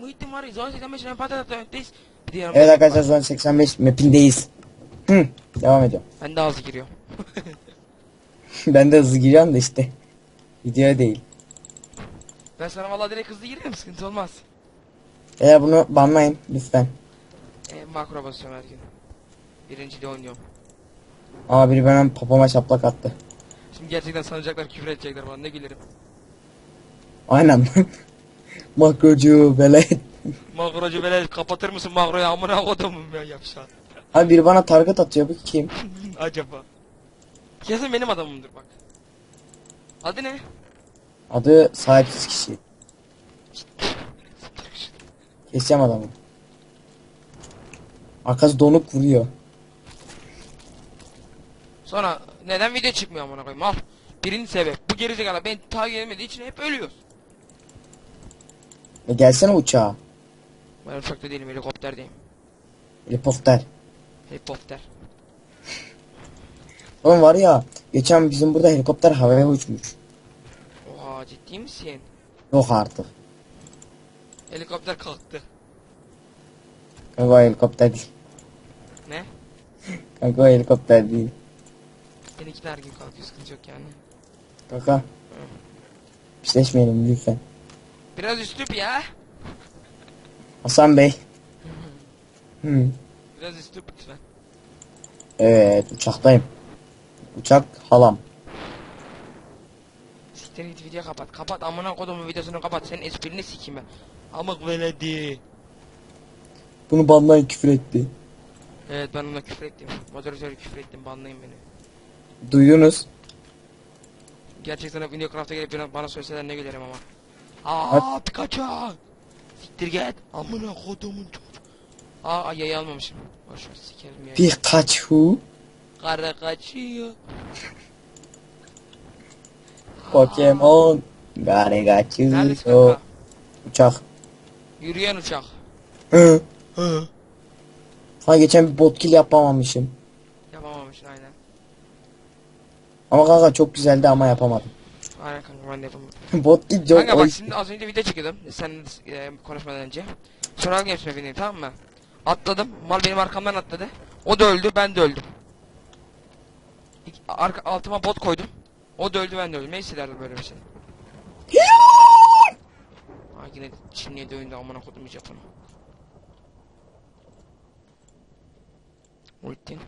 Muhittin var. Zoran 85 lira patatayız. Bir de yanımda Evet arkadaşlar Zone 85 mapindeyiz. Hı, devam ediyorum. Ben de hızlı giriyor. ben de hızlı giriyorum da işte. Videoya değil. Ben sana vallahi direkt hızlı girerim sıkıntı olmaz. Eğer bunu banlayın lütfen. E, makro basıyorum her gün. Birinci de oynuyorum. Aa biri benim papama şaplak attı. Şimdi gerçekten sanacaklar küfür edecekler bana ne gülerim. Aynen. Makrocu velet. Makrocu böyle kapatır mısın makroyu amına kodumum ya yapşan. Abi biri bana target atıyor bu kim? Acaba. Kesin benim adamımdır bak. Adı ne? Adı sahipsiz kişi. Keseceğim adamı. Arkası donuk vuruyor. Sonra neden video çıkmıyor amına koyayım al. Birinci sebep. Bu gerizekalı ben takip edemediği için hep ölüyoruz. E gelsene uçağa. Ben uçakta değilim helikopterdeyim. Helikopter. Helikopter. Oğlum var ya geçen bizim burada helikopter havaya uçmuş. Oha ciddi misin? Yok artık. Helikopter kalktı. Kanka o helikopter değil. Ne? Kanka o helikopter değil. Benimki de her gün kalkıyor sıkıntı yok yani. Kanka. Pişleşmeyelim lütfen. Biraz üslup ya. Hasan Bey. Hı. Biraz üslup lütfen. Evet uçaktayım. Uçak halam. Siktir git video kapat. Kapat amına kodumun videosunu kapat. Senin esprini sikeyim ben. Amık veledi. Bunu banlayın küfür etti. Evet ben ona küfür ettim. Moderatörü küfür ettim. Banlayın beni. Duydunuz. Gerçekten video craft'a gelip bana, bana söyleseler ne gülerim ama. Aa Pikachu. Siktir git. Amına kodumun çocuk. Aa ay, yayı almamışım. Boş ver sikerim ya. Pikachu. Kara kaçıyor. Pokemon. Neredesin Garegachu. kanka? Uçak. Yürüyen uçak. Hı. Hı. Ha geçen bir botkill yapamamışım. Yapamamışsın aynen. Ama kanka çok güzeldi ama yapamadım. Aynen kanka ben de yapamadım. botkill çok Kanka bak şimdi az önce video çekiyordum. Sen e, konuşmadan önce. Sonra al geçme bineyim tamam mı? Atladım. Mal benim arkamdan atladı. O da öldü ben de öldüm. Arka, altıma bot koydum. O da öldü ben de öldüm. Neyse derdi böyle bir şey. Ha yine Çinli'ye oyunda amına kodum Japon'u. Muhittin.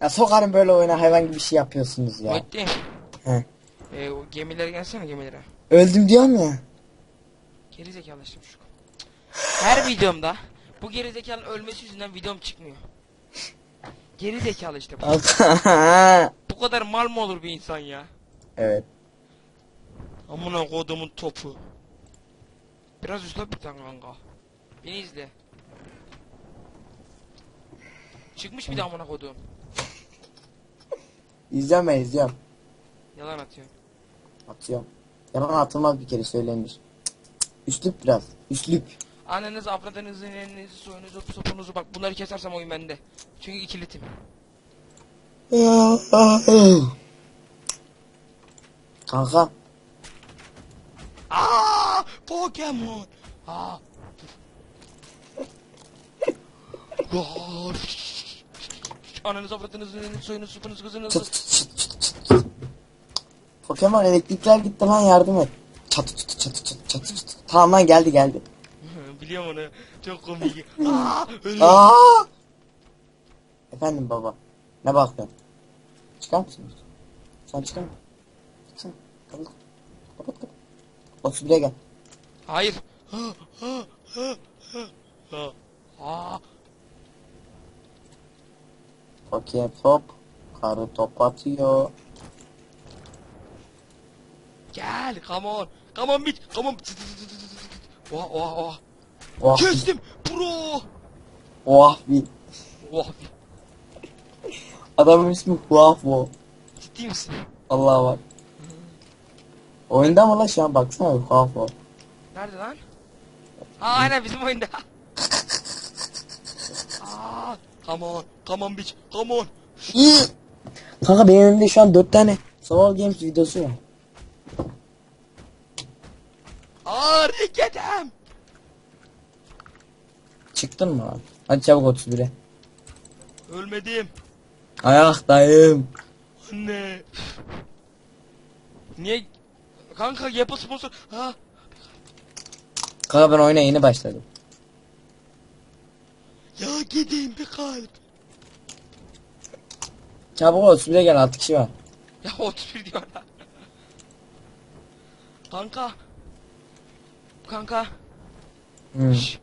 Ya sokarım böyle oyuna hayvan gibi bir şey yapıyorsunuz ya. Muhittin. He. E, o gemilere gelsene gemilere. Öldüm diyorum ya. Geri zekalı işte şu. Her videomda bu geri zekalının ölmesi yüzünden videom çıkmıyor. Geri zekalı işte bu. Bu kadar mal mı olur bir insan ya? evet. Amına kodumun topu. Biraz üstüne bir tane kanka. Beni izle. Çıkmış bir de amına kodum. Ben izliyorum. Yalan atıyor. Atıyorum. Yalan atılmaz bir kere söylenir. Üslup biraz. Üslup. Anneniz, avradınızı, nenenizi, soyunuzu, sopunuzu bak bunları kesersem oyun bende. Çünkü ikilitim. Kanka. Aa, Pokemon. Aa. Aa, Ananız avradınız neneniz soyunuz sopunuz Pokemon elektrikler gitti lan yardım et. Çatı çatı çatı çatı çatı çatı. Tamam lan geldi geldi. Biliyorum onu. Çok komik. Aa, ölüyor. Aa! Efendim baba. Ne bakıyorsun? Çıkar mısın? Sen çıkar mısın? Çıksana. Kapat. Kapat kapat. 31'e gel. Hayır. Pokem top. Karı top atıyor. Gel, come on. Come on bitch, come on. Oha, oha, oha. Oh, Kestim, bro. oh bir. Oha, Adamın ismi Huafo. ciddi misin? Allah bak. Oyunda mı lan şu an baksana Huafo. Nerede lan? Aa, aynen bizim oyunda. Aa, come on, come on bitch, come on. Kanka benim elimde şu an 4 tane Survival Games videosu var. Hareketim. Çıktın mı lan? Hadi çabuk 31'e. Ölmedim. Ayaktayım. Anne. Niye? Kanka yapı sponsor. Ha. Kanka ben oyuna yeni başladım. Ya gideyim bir kalp. Çabuk 31'e gel 6 kişi var. Ya 31 diyor lan. Kanka. Kanka. Şş,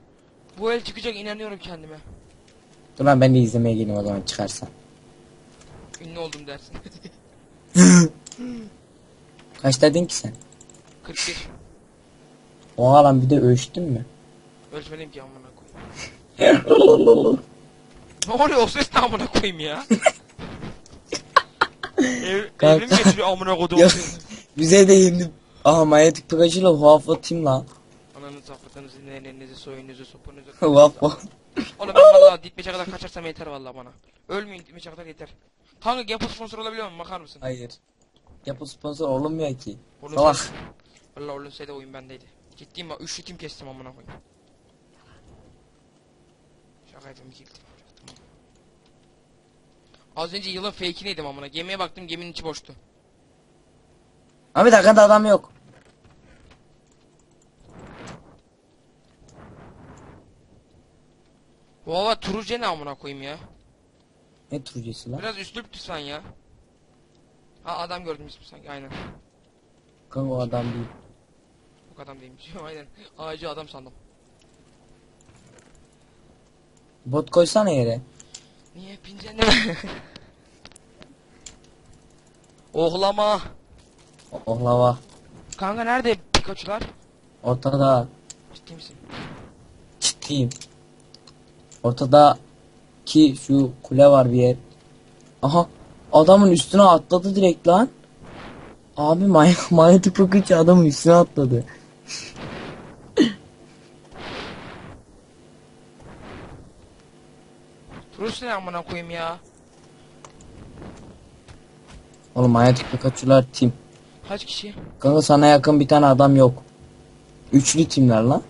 bu el çıkacak inanıyorum kendime. Dur lan ben de izlemeye geleyim o zaman çıkarsan. Ünlü oldum dersin. Kaç dedin ki sen? 41. Oha lan bir de ölçtün mü? Ölçmedim ki amına koyayım. Ne oluyor o ses ne amına koyayım ya? Ev, evrim geçiriyor amına koyduğum. Bize de yeni... Aha manyetik ile Huafo Team lan. Ananızı aflatınızı, nenenizi, soyunuzu, sopunuzu. Huafo. Oğlum ben valla ditmeçe kadar kaçarsam yeter valla bana. Ölmeyin ditmeçe kadar yeter. Kanka yapı sponsor olabiliyor mu? Bakar mısın? Hayır. Yapı sponsor olunmuyor ki. Oğlum Salak. Valla Olünsey'de oyun bendeydi. Ciddiyim bak üçlü tim kestim amına koyayım. Şaka tim alacaktım. Az önce yılın fake'ineydim amına. Gemiye baktım geminin içi boştu. Abi dakikada adam yok. Valla Turuce ne amına koyayım ya. Ne turcusu lan? Biraz üstlük sen ya. Ha adam gördüm ismi sanki aynen. Kanka o adam değil. Bu adam değilmiş. aynen. Ağacı adam sandım. Bot koysana yere. Niye pincenle? Ohlama. O- Ohlava. Kanka nerede Pikachu'lar? Ortada. Ciddi misin? Ciddiyim. Ortada ki şu kule var bir yer. Aha adamın üstüne atladı direkt lan. Abi may manyetik Pikachu adamın üstüne atladı. Turist ne amına koyayım ya? Oğlum manyetik Pikachu'lar tim. Kaç kişi? Kanka sana yakın bir tane adam yok. Üçlü timler lan.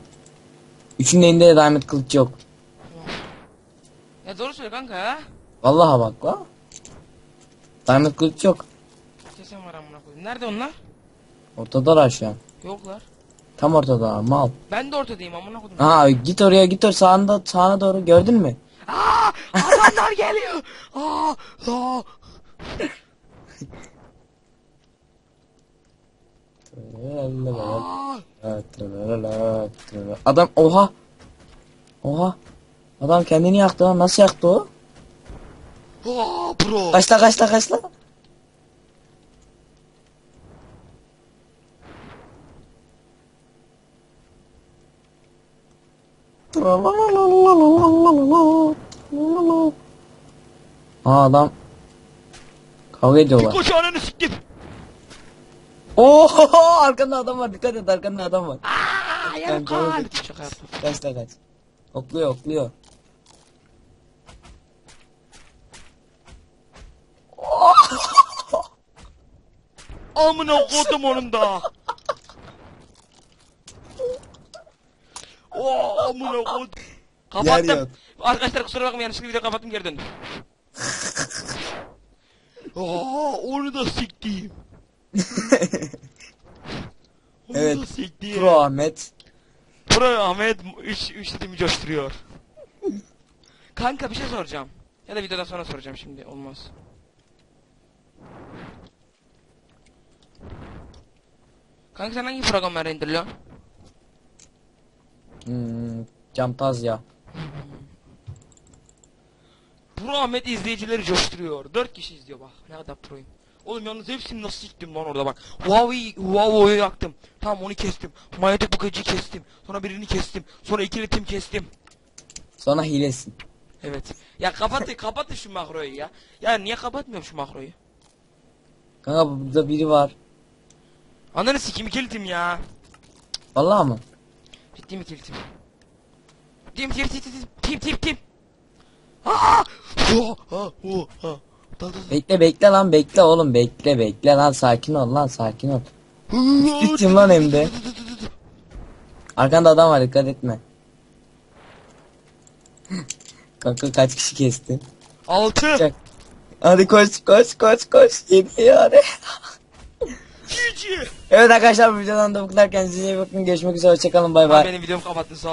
Üçünün elinde de diamond kılıç yok. Söyle kanka ya. Vallahi bak la. Kılıç yok. Sesim var amına koyayım. Nerede onlar? Ortadalar an. Yoklar. Tam ortada mal. Ben de ortadayım amına koydum. Ha git oraya git oraya sağında sağına doğru gördün mü? Aa! Adamlar geliyor. Aa! Aa! Adam oha. Oha. Adam kendini yaktı lan. Nasıl yaktı o? Aa, bro. Kaçla kaçla kaçla. Aa adam kavga ediyorlar. Koş ananı siktim. Oo arkanda adam var dikkat et arkanda adam var. Aa! Yarım doğru kalp. Şaka yaptım. Kaç da kaç. Okluyor okluyor. Amına koydum onun da. Oo amına koydum. Yer Kapattım. yok. Arkadaşlar kusura bakmayın yanlışlıkla video kapattım geri döndüm. Oo onu da siktim. Onu Evet, da. Pro Ahmet. Pro Ahmet 3 3 dediğimi coşturuyor. Kanka bir şey soracağım. Ya da videodan sonra soracağım şimdi olmaz. Kanka sen hangi programları indiriyorsun? Hmm, Camtaz ya. Pro Ahmet izleyicileri coşturuyor. 4 kişi izliyor bak. Ne kadar proyum. Oğlum yalnız hepsini nasıl siktim lan orada bak. Huawei, Huawei'yi yaktım. Tamam onu kestim. Manyetik bukacıyı kestim. Sonra birini kestim. Sonra ikili tim kestim. Sonra hilesin. Evet. Ya kapat kapatın şu makroyu ya. Ya niye kapatmıyorum şu makroyu? Kanka burada biri var. Ananı sikim ikili tim ya. Vallahi mı? Ciddi mi ikili tim? Tim tim tim tim tim tim tim. Aa! Oh, ha, oh, ha. Dal, dal, dal. Bekle bekle lan bekle oğlum bekle bekle lan sakin ol lan sakin ol. Gittim lan hem de. Arkanda adam var dikkat etme. Kanka kaç kişi kestin? 6. Çak. Hadi koş koş koş koş. Yedi hadi. Evet arkadaşlar bu videodan da bu kadar kendinize iyi bakın. Görüşmek üzere hoşçakalın bay bay. Benim videomu kapattın sağ ol.